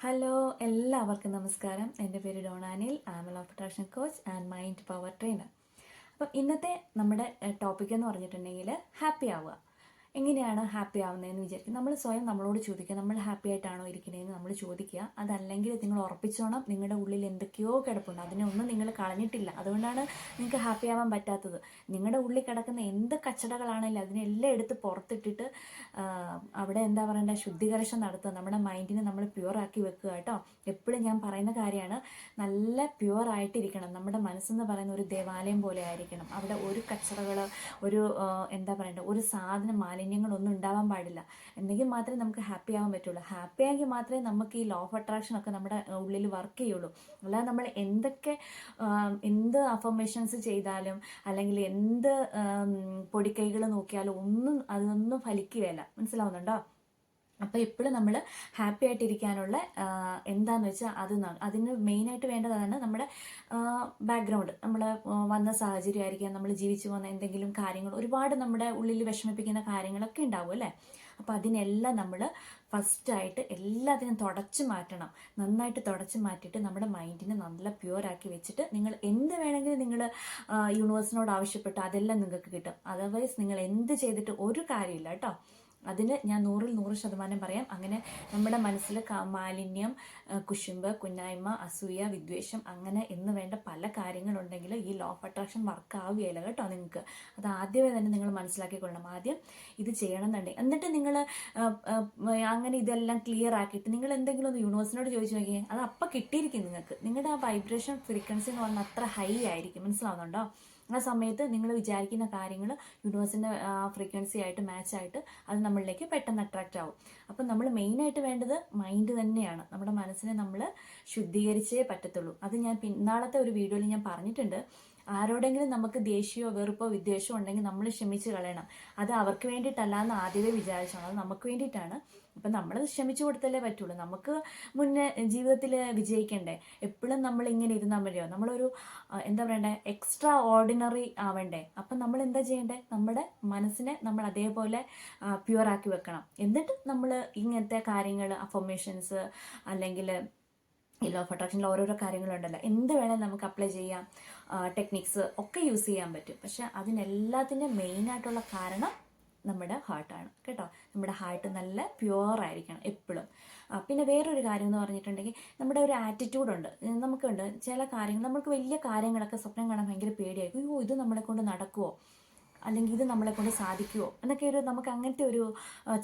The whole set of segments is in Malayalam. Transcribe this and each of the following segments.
ഹലോ എല്ലാവർക്കും നമസ്കാരം. എന്റെ പേര് ഡോണാനിൽ. ആമൽ of attraction coach and mind power trainer അപ്പം ഇന്നത്തെ നമ്മുടെ ടോപ്പിക് എന്ന് പറഞ്ഞിട്ടുണ്ടെങ്കിൽ ഹാപ്പി ആവുക എങ്ങനെയാണ് ഹാപ്പി ആവുന്നതെന്ന് വിചാരിക്കും. നമ്മൾ സ്വയം നമ്മളോട് ചോദിക്കുക. നമ്മൾ ഹാപ്പി ആയിട്ടാണോ ഇരിക്കുന്നതെന്ന് നമ്മൾ ചോദിക്കുക. അതല്ലെങ്കിൽ നിങ്ങൾ ഉറപ്പിച്ചോണം നിങ്ങളുടെ ഉള്ളിൽ എന്തൊക്കെയോ കിടപ്പുണ്ട്. അതിനെ ഒന്നും നിങ്ങൾ കളഞ്ഞിട്ടില്ല. അതുകൊണ്ടാണ് നിങ്ങൾക്ക് ഹാപ്പി ആവാൻ പറ്റാത്തത്. നിങ്ങളുടെ ഉള്ളിൽ കിടക്കുന്ന എന്ത് കച്ചടകളാണെങ്കിലും അതിനെല്ലാം എടുത്ത് പുറത്തിട്ടിട്ട് അവിടെ എന്താ പറയേണ്ട ശുദ്ധീകരണം നടത്തുക. നമ്മുടെ മൈൻഡിനെ നമ്മൾ പ്യുവറാക്കി വെക്കുക കേട്ടോ. എപ്പോഴും ഞാൻ പറയുന്ന കാര്യമാണ് നല്ല പ്യുവറായിട്ടിരിക്കണം നമ്മുടെ മനസ്സെന്ന് പറയുന്ന ഒരു ദേവാലയം പോലെ ആയിരിക്കണം. അവിടെ ഒരു കച്ചറകൾ ഒരു എന്താ പറയണ്ട ഒരു സാധനം മാലിന്യങ്ങളൊന്നും ഉണ്ടാവാൻ പാടില്ല. എന്നെങ്കിൽ മാത്രമേ നമുക്ക് ഹാപ്പി ആവാൻ പറ്റുള്ളൂ. ഹാപ്പി ആയെങ്കിൽ മാത്രമേ നമുക്ക് ഈ ലോ ഓഫ് അട്രാക്ഷൻ ഒക്കെ നമ്മുടെ ഉള്ളിൽ വർക്ക് ചെയ്യുള്ളൂ. അല്ലാതെ നമ്മൾ എന്തൊക്കെ എന്ത് അഫർമേഷൻസ് ചെയ്താലും അല്ലെങ്കിൽ എന്ത് പൊടിക്കൈകൾ നോക്കിയാലും ഒന്നും അതൊന്നും ഫലിക്കുകയല്ല. മനസ്സിലാവുന്നുണ്ടോ? അപ്പോൾ എപ്പോഴും നമ്മൾ ഹാപ്പി ആയിട്ടിരിക്കാനുള്ള എന്താന്ന് വെച്ചാൽ അത് അതിന് മെയിനായിട്ട് വേണ്ടതാണ് നമ്മുടെ ബാക്ക്ഗ്രൗണ്ട് നമ്മൾ വന്ന സാഹചര്യമായിരിക്കാം നമ്മൾ ജീവിച്ചു വന്ന എന്തെങ്കിലും കാര്യങ്ങൾ ഒരുപാട് നമ്മുടെ ഉള്ളിൽ വിഷമിപ്പിക്കുന്ന കാര്യങ്ങളൊക്കെ ഉണ്ടാവും അല്ലേ? അപ്പോൾ അതിനെല്ലാം നമ്മൾ ഫസ്റ്റായിട്ട് എല്ലാത്തിനും തുടച്ചു മാറ്റണം. നന്നായിട്ട് തുടച്ചു മാറ്റിയിട്ട് നമ്മുടെ മൈൻഡിനെ നല്ല പ്യുവറാക്കി വെച്ചിട്ട് നിങ്ങൾ എന്ത് വേണമെങ്കിലും നിങ്ങൾ യൂണിവേഴ്സിനോട് ആവശ്യപ്പെട്ട് അതെല്ലാം നിങ്ങൾക്ക് കിട്ടും. അതർവൈസ് നിങ്ങൾ എന്ത് ചെയ്തിട്ട് ഒരു കാര്യമില്ല കേട്ടോ. അതിന് ഞാൻ നൂറിൽ നൂറ് ശതമാനം പറയാം. അങ്ങനെ നമ്മുടെ മനസ്സിൽ മാലിന്യം കുശുമ്പ് കുന്നായ്മ അസൂയ വിദ്വേഷം അങ്ങനെ എന്ന് വേണ്ട പല കാര്യങ്ങളുണ്ടെങ്കിൽ ഈ ലോ ഓഫ് അട്രാക്ഷൻ വർക്ക് ആവുകയില്ല കേട്ടോ നിങ്ങൾക്ക്. അത് ആദ്യമേ തന്നെ നിങ്ങൾ മനസ്സിലാക്കിക്കൊള്ളണം. ആദ്യം ഇത് ചെയ്യണം എന്നുണ്ടെങ്കിൽ എന്നിട്ട് നിങ്ങൾ അങ്ങനെ ഇതെല്ലാം ക്ലിയർ ആക്കിയിട്ട് നിങ്ങൾ എന്തെങ്കിലും ഒന്ന് യൂണിവേഴ്സിനോട് ചോദിച്ചു നോക്കിയേ അത് അപ്പം കിട്ടിയിരിക്കും നിങ്ങൾക്ക്. നിങ്ങളുടെ ആ വൈബ്രേഷൻ ഫ്രീക്വൻസി എന്ന് പറഞ്ഞാൽ അത്ര ഹൈ ആയിരിക്കും. മനസ്സിലാവുന്നുണ്ടോ? ആ സമയത്ത് നിങ്ങൾ വിചാരിക്കുന്ന കാര്യങ്ങൾ യൂണിവേഴ്സിന്റെ ഫ്രീക്വൻസി ആയിട്ട് മാച്ച് ആയിട്ട് അത് നമ്മളിലേക്ക് പെട്ടെന്ന് അട്രാക്റ്റ് ആവും. അപ്പം നമ്മൾ മെയിനായിട്ട് വേണ്ടത് മൈൻഡ് തന്നെയാണ്. നമ്മുടെ മനസ്സിനെ നമ്മൾ ശുദ്ധീകരിച്ചേ പറ്റത്തുള്ളൂ. അത് ഞാൻ പിന്നാളത്തെ ഒരു വീഡിയോയിൽ ഞാൻ പറഞ്ഞിട്ടുണ്ട്. ആരോടെങ്കിലും നമുക്ക് ദേഷ്യമോ വെറുപ്പോ വിദ്വേഷമോ ഉണ്ടെങ്കിൽ നമ്മൾ ക്ഷമിച്ച് കളയണം. അത് അവർക്ക് വേണ്ടിയിട്ടല്ല എന്ന് ആദ്യമേ വിചാരിച്ചോണം. അത് നമുക്ക് വേണ്ടിയിട്ടാണ്. അപ്പം നമ്മൾ ക്ഷമിച്ചു കൊടുത്തല്ലേ പറ്റുള്ളൂ. നമുക്ക് മുന്നേ ജീവിതത്തിൽ വിജയിക്കണ്ടേ? എപ്പോഴും നമ്മൾ ഇങ്ങനെ ഇരുന്നാൽ മതിയോ? നമ്മളൊരു എന്താ പറയണ്ടേ? എക്സ്ട്രാ ഓർഡിനറി ആവണ്ടേ? അപ്പം നമ്മൾ എന്താ ചെയ്യണ്ടേ? നമ്മുടെ മനസ്സിനെ നമ്മൾ അതേപോലെ പ്യുവർ ആക്കി വെക്കണം. എന്നിട്ട് നമ്മൾ ഇങ്ങനത്തെ കാര്യങ്ങൾ അഫർമേഷൻസ് അല്ലെങ്കിൽ ഈ ലോ ഓഫ് അട്രാക്ഷനിൽ ഓരോരോ കാര്യങ്ങളുണ്ടല്ലോ. എന്ത് വേണേലും നമുക്ക് അപ്ലൈ ചെയ്യാം. ടെക്നിക്സ് ഒക്കെ യൂസ് ചെയ്യാൻ പറ്റും. പക്ഷെ അതിനെല്ലാത്തിന്റെ മെയിനായിട്ടുള്ള കാരണം നമ്മുടെ ഹാർട്ടാണ് കേട്ടോ? നമ്മുടെ ഹാർട്ട് നല്ല പ്യുവർ ആയിരിക്കണം എപ്പോഴും പിന്നെ വേറൊരു കാര്യം എന്ന് പറഞ്ഞിട്ടുണ്ടെങ്കിൽ നമ്മുടെ ഒരു ആറ്റിറ്റ്യൂഡുണ്ട് നമുക്കുണ്ട്. ചില കാര്യങ്ങൾ നമുക്ക് വലിയ കാര്യങ്ങളൊക്കെ സ്വപ്നം കാണാൻ ഭയങ്കര പേടിയായിരിക്കും. അയ്യോ ഇത് നമ്മളെ കൊണ്ട് നടക്കുമോ അല്ലെങ്കിൽ ഇത് നമ്മളെ കൊണ്ട് സാധിക്കുമോ എന്നൊക്കെ ഒരു നമുക്ക് അങ്ങനത്തെ ഒരു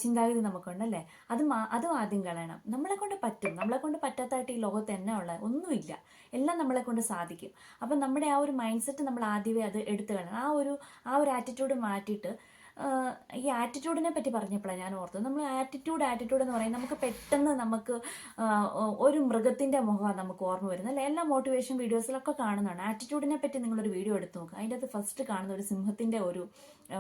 ചിന്താഗതി നമുക്കുണ്ടല്ലേ അത് അതും ആദ്യം കളയണം. നമ്മളെ കൊണ്ട് പറ്റും. നമ്മളെ കൊണ്ട് പറ്റാത്തതായിട്ട് ഈ ലോകത്ത് തന്നെ ഉള്ള ഒന്നുമില്ല. എല്ലാം നമ്മളെ കൊണ്ട് സാധിക്കും. അപ്പം നമ്മുടെ ആ ഒരു മൈൻഡ് സെറ്റ് നമ്മൾ ആദ്യമേ അത് എടുത്തു കളയണം. ആ ഒരു ആ ഒരു ആറ്റിറ്റ്യൂഡ് മാറ്റിയിട്ട് ഈ ആറ്റിറ്റ്യൂഡിനെ പറ്റി പറഞ്ഞപ്പോഴാണ് ഞാൻ ഓർത്തത്. നമ്മൾ ആറ്റിറ്റ്യൂഡ് ആറ്റിറ്റ്യൂഡ് എന്ന് പറയുന്നത് നമുക്ക് പെട്ടെന്ന് നമുക്ക് ഒരു മൃഗത്തിന്റെ മുഖമാണ് നമുക്ക് ഓർമ്മ വരുന്നത്. അല്ലേ? എല്ലാ മോട്ടിവേഷൻ വീഡിയോസിലൊക്കെ കാണുന്നതാണ്. ആറ്റിറ്റ്യൂഡിനെ പറ്റി നിങ്ങളൊരു വീഡിയോ എടുത്ത് നോക്കുക അതിന്റെ അകത്ത് ഫസ്റ്റ് കാണുന്ന ഒരു സിംഹത്തിന്റെ ഒരു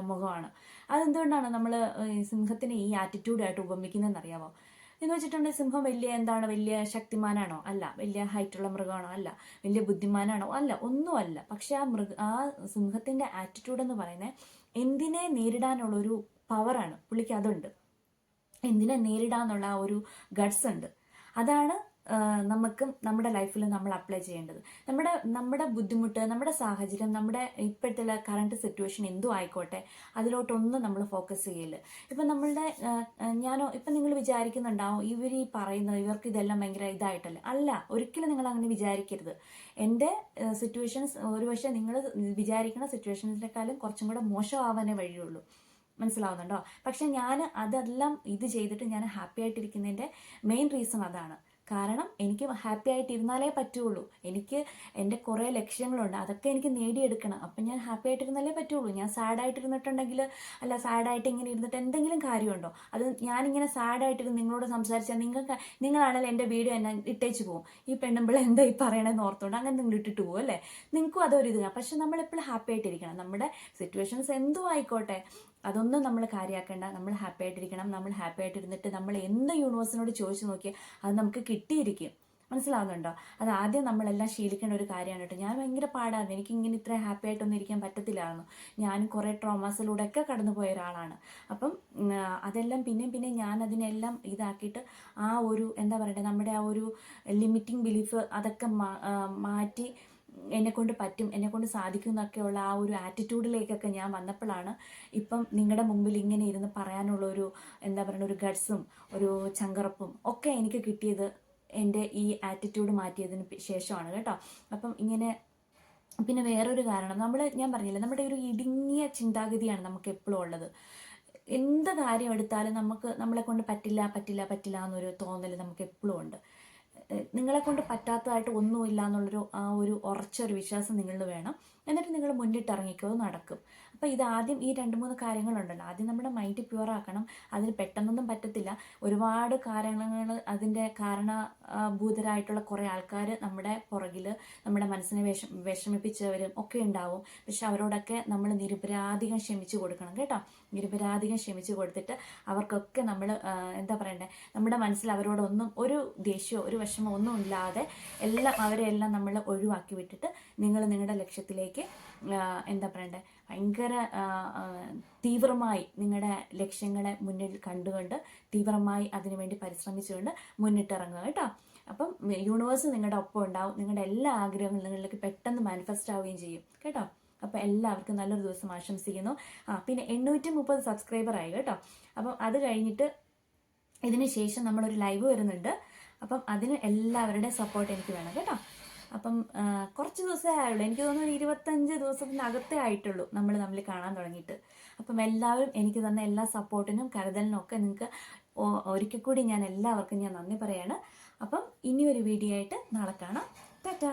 മുഖമാണ്. അതെന്തുകൊണ്ടാണ് നമ്മൾ സിംഹത്തിനെ ഈ ആറ്റിറ്റ്യൂഡായിട്ട് ഉപമിക്കുന്നതെന്ന് അറിയാമോ എന്ന് വെച്ചിട്ടുണ്ടെങ്കിൽ സിംഹം വലിയ എന്താണ്? വലിയ ശക്തിമാനാണോ? അല്ല. വലിയ ഹൈറ്റുള്ള മൃഗമാണോ? അല്ല. വലിയ ബുദ്ധിമാനാണോ? അല്ല. ഒന്നുമല്ല. പക്ഷെ ആ മൃഗ ആ സിംഹത്തിന്റെ ആറ്റിറ്റ്യൂഡ് എന്ന് പറയുന്നത് എന്തിനെ നേരിടാനുള്ളൊരു പവറാണ് പുള്ളിക്ക് അതുണ്ട്. എന്തിനെ നേരിടാന്നുള്ള ആ ഒരു ഗഡ്സ് ഉണ്ട്. അതാണ് നമുക്കും നമ്മുടെ ലൈഫിൽ നമ്മൾ അപ്ലൈ ചെയ്യേണ്ടത്. നമ്മുടെ നമ്മുടെ ബുദ്ധിമുട്ട് നമ്മുടെ സാഹചര്യം നമ്മുടെ ഇപ്പോഴത്തെ കറണ്ട് സിറ്റുവേഷൻ എന്തും ആയിക്കോട്ടെ അതിലോട്ടൊന്നും നമ്മൾ ഫോക്കസ് ചെയ്യില്ല ഇപ്പം നമ്മളുടെ ഞാനോ ഇപ്പം നിങ്ങൾ വിചാരിക്കുന്നുണ്ടാവും ഇവർ ഈ പറയുന്നത് ഇവർക്ക് ഇതെല്ലാം ഭയങ്കര ഇതായിട്ടല്ലേ? അല്ല ഒരിക്കലും നിങ്ങൾ അങ്ങനെ വിചാരിക്കരുത്. എന്റെ സിറ്റുവേഷൻസ് ഒരുപക്ഷെ നിങ്ങൾ വിചാരിക്കുന്ന സിറ്റുവേഷൻസിനെക്കാളും കുറച്ചും കൂടെ മോശമാവാനേ വഴിയുള്ളൂ. മനസ്സിലാവുന്നുണ്ടോ? പക്ഷെ ഞാൻ അതെല്ലാം ഇത് ചെയ്തിട്ട് ഞാൻ ഹാപ്പി ആയിട്ടിരിക്കുന്നതിന്റെ മെയിൻ റീസൺ അതാണ്. കാരണം എനിക്ക് ഹാപ്പി ആയിട്ട് ഇരുന്നാലേ പറ്റുള്ളൂ. എനിക്ക് എന്റെ കുറേ ലക്ഷ്യങ്ങളുണ്ട്. അതൊക്കെ എനിക്ക് നേടിയെടുക്കണം. അപ്പം ഞാൻ ഹാപ്പി ആയിട്ടിരുന്നാലേ പറ്റുള്ളൂ. ഞാൻ സാഡ് ആയിട്ടിരുന്നിട്ടുണ്ടെങ്കിൽ അല്ല സാഡായിട്ട് ഇങ്ങനെ ഇരുന്നിട്ട് എന്തെങ്കിലും കാര്യമുണ്ടോ? അത് ഞാനിങ്ങനെ സാഡായിട്ടിരുന്ന് നിങ്ങളോട് സംസാരിച്ചാൽ നിങ്ങൾക്ക് നിങ്ങളാണെങ്കിൽ എന്റെ വീഡിയോ എന്നെ ഇട്ടേച്ച് പോകും ഈ പെണ്ണുമ്പോൾ എന്താ ഈ പറയണമെന്ന് ഓർത്തുകൊണ്ട് അങ്ങനെ നിങ്ങൾ ഇട്ടിട്ട് പോകും അല്ലേ? നിങ്ങൾക്കും അതൊരു ഇത് പക്ഷെ നമ്മളെപ്പോഴും ഹാപ്പി ആയിട്ടിരിക്കണം. നമ്മുടെ സിറ്റുവേഷൻസ് എന്തോ ആയിക്കോട്ടെ. അതൊന്നും നമ്മൾ കാര്യമാക്കേണ്ട നമ്മൾ ഹാപ്പി ആയിട്ടിരിക്കണം. നമ്മൾ ഹാപ്പി ആയിട്ടിരുന്നിട്ട് നമ്മൾ എന്ത് യൂണിവേഴ്സിനോട് ചോദിച്ചു നോക്കിയാൽ അത് നമുക്ക് കിട്ടിയിരിക്കും. മനസ്സിലാവുന്നുണ്ടോ? അത് ആദ്യം നമ്മളെല്ലാം ശീലിക്കേണ്ട ഒരു കാര്യമാണ് കേട്ടോ. ഞാൻ ഭയങ്കര പാടായിരുന്നു. എനിക്ക് ഇങ്ങനെ ഇത്ര ഹാപ്പി ആയിട്ടൊന്നും ഇരിക്കാൻ പറ്റത്തില്ലായിരുന്നു. ഞാൻ കുറേ ട്രോമാസിലൂടെ ഒക്കെ കടന്നു പോയ ഒരാളാണ്. അപ്പം അതെല്ലാം പിന്നെയും പിന്നെ ഞാൻ അതിനെല്ലാം ഇതാക്കിയിട്ട് ആ ഒരു എന്താ പറയണ്ടേ നമ്മുടെ ആ ഒരു ലിമിറ്റിംഗ് ബിലീഫ് അതൊക്കെ മാറ്റി എന്നെ കൊണ്ട് പറ്റും എന്നെക്കൊണ്ട് സാധിക്കും എന്നൊക്കെയുള്ള ആ ഒരു ആറ്റിറ്റ്യൂഡിലേക്കൊക്കെ ഞാൻ വന്നപ്പോഴാണ് ഇപ്പം നിങ്ങളുടെ മുമ്പിൽ ഇങ്ങനെ ഇരുന്ന് പറയാനുള്ള ഒരു എന്താ പറയുക ഒരു ഗഡ്സും ഒരു ചങ്കറപ്പും ഒക്കെ എനിക്ക് കിട്ടിയത് എന്റെ ഈ ആറ്റിറ്റ്യൂഡ് മാറ്റിയതിന് ശേഷമാണ് കേട്ടോ. അപ്പം ഇങ്ങനെ പിന്നെ വേറൊരു കാരണം നമ്മൾ ഞാൻ പറഞ്ഞില്ല നമ്മുടെ ഒരു ഇടുങ്ങിയ ചിന്താഗതിയാണ് നമുക്ക് എപ്പോഴും ഉള്ളത്. എന്ത് കാര്യം എടുത്താലും നമുക്ക് നമ്മളെ കൊണ്ട് പറ്റില്ല പറ്റില്ല പറ്റില്ല എന്നൊരു തോന്നൽ നമുക്ക് എപ്പോഴും ഉണ്ട്. നിങ്ങളെ കൊണ്ട് പറ്റാത്തതായിട്ട് ഒന്നുമില്ല എന്നുള്ളൊരു ആ ഒരു ഉറച്ച ഒരു വിശ്വാസം നിങ്ങളിൽ വേണം. എന്നിട്ട് നിങ്ങൾ മുന്നിട്ടിറങ്ങിക്കോ നടക്കും. അപ്പോൾ ഇത് ആദ്യം ഈ രണ്ട് മൂന്ന് കാര്യങ്ങളുണ്ടല്ലോ. ആദ്യം നമ്മുടെ മൈൻഡ് പ്യുവർ ആക്കണം. അതിന് പെട്ടെന്നൊന്നും പറ്റത്തില്ല. ഒരുപാട് കാരണങ്ങൾ അതിന്റെ കാരണഭൂതരായിട്ടുള്ള കുറേ ആൾക്കാർ നമ്മുടെ പുറകിൽ നമ്മുടെ മനസ്സിനെ വിഷം വിഷമിപ്പിച്ചവരും ഒക്കെ ഉണ്ടാവും. പക്ഷെ അവരോടൊക്കെ നമ്മൾ നിരപരാധികം ക്ഷമിച്ചു കൊടുക്കണം കേട്ടോ. നിരപരാധികം ക്ഷമിച്ചു കൊടുത്തിട്ട് അവർക്കൊക്കെ നമ്മൾ എന്താ പറയണ്ടേ? നമ്മുടെ മനസ്സിൽ അവരോടൊന്നും ഒരു ദേഷ്യമോ ഒരു വിഷമോ ഒന്നും ഇല്ലാതെ എല്ലാം അവരെല്ലാം നമ്മൾ ഒഴിവാക്കി വിട്ടിട്ട് നിങ്ങൾ നിങ്ങളുടെ ലക്ഷ്യത്തിലേക്ക് എന്താ പറയണ്ടേ ഭയങ്കര തീവ്രമായി നിങ്ങളുടെ ലക്ഷ്യങ്ങളെ മുന്നിൽ കണ്ടുകൊണ്ട് തീവ്രമായി അതിനുവേണ്ടി പരിശ്രമിച്ചുകൊണ്ട് മുന്നിട്ടിറങ്ങുക കേട്ടോ. അപ്പം യൂണിവേഴ്സ് നിങ്ങളുടെ ഒപ്പം ഉണ്ടാവും നിങ്ങളുടെ എല്ലാ ആഗ്രഹങ്ങളും നിങ്ങളിലേക്ക് പെട്ടെന്ന് മാനിഫെസ്റ്റ് ആവുകയും ചെയ്യും കേട്ടോ. അപ്പോൾ എല്ലാവർക്കും നല്ലൊരു ദിവസം ആശംസിക്കുന്നു. ആ പിന്നെ എണ്ണൂറ്റി മുപ്പത് സബ്സ്ക്രൈബർ ആയി കേട്ടോ. അപ്പം അത് കഴിഞ്ഞിട്ട് ഇതിന് ശേഷം നമ്മളൊരു ലൈവ് വരുന്നുണ്ട്. അപ്പം അതിന് എല്ലാവരുടെയും സപ്പോർട്ട് എനിക്ക് വേണം കേട്ടോ. അപ്പം കുറച്ച് ദിവസമേ ആയുള്ളൂ. എനിക്ക് തോന്നുന്നു ഇരുപത്തഞ്ച് ദിവസത്തിനകത്തേ ആയിട്ടുള്ളൂ നമ്മൾ തമ്മിൽ കാണാൻ തുടങ്ങിയിട്ട്. അപ്പം എല്ലാവരും എനിക്ക് തന്ന എല്ലാ സപ്പോർട്ടിനും കരുതലിനും ഒക്കെ നിങ്ങൾക്ക് ഒരിക്കൽ കൂടി ഞാൻ എല്ലാവർക്കും ഞാൻ നന്ദി പറയാണ്. അപ്പം ഇനിയൊരു വീഡിയോ ആയിട്ട് നാളെ കാണാം. ടാറ്റാ!